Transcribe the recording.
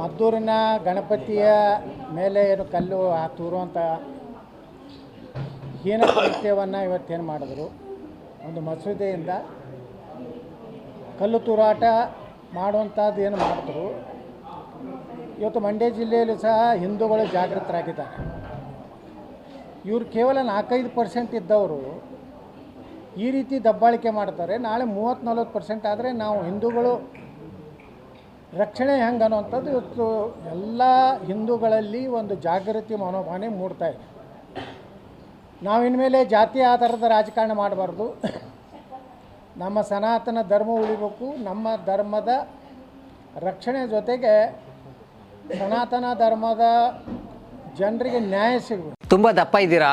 ಮದ್ದೂರಿನ ಗಣಪತಿಯ ಮೇಲೆ ಏನು ಕಲ್ಲು ಆ ತೂರುವಂಥ ಹೀನ ಕೃತ್ಯವನ್ನು ಇವತ್ತೇನು ಮಾಡಿದ್ರು? ಒಂದು ಮಸೂದೆಯಿಂದ ಕಲ್ಲು ತೂರಾಟ ಮಾಡುವಂಥದ್ದು ಏನು ಮಾಡಿದ್ರು? ಇವತ್ತು ಮಂಡ್ಯ ಜಿಲ್ಲೆಯಲ್ಲೂ ಸಹ ಹಿಂದೂಗಳು ಜಾಗೃತರಾಗಿದ್ದಾರೆ. ಇವರು ಕೇವಲ ನಾಲ್ಕೈದು ಪರ್ಸೆಂಟ್ ಇದ್ದವರು ಈ ರೀತಿ ದಬ್ಬಾಳಿಕೆ ಮಾಡ್ತಾರೆ. ನಾಳೆ ಮೂವತ್ತು ನಲ್ವತ್ತು ಪರ್ಸೆಂಟ್ ಆದರೆ ನಾವು ಹಿಂದೂಗಳು ರಕ್ಷಣೆ ಹೆಂಗೆ ಅನ್ನುವಂಥದ್ದು ಇವತ್ತು ಎಲ್ಲ ಹಿಂದೂಗಳಲ್ಲಿ ಒಂದು ಜಾಗೃತಿ ಮನೋಭಾವನೆ ಮೂಡ್ತಾ ಇದೆ. ನಾವು ಇನ್ಮೇಲೆ ಜಾತಿ ಆಧಾರದ ರಾಜಕಾರಣ ಮಾಡಬಾರ್ದು. ನಮ್ಮ ಸನಾತನ ಧರ್ಮ ಉಳಿಬೇಕು. ನಮ್ಮ ಧರ್ಮದ ರಕ್ಷಣೆ ಜೊತೆಗೆ ಸನಾತನ ಧರ್ಮದ ಜನರಿಗೆ ನ್ಯಾಯ ಸಿಗಬೇಕು. ತುಂಬ ದಪ್ಪ ಇದ್ದೀರಾ?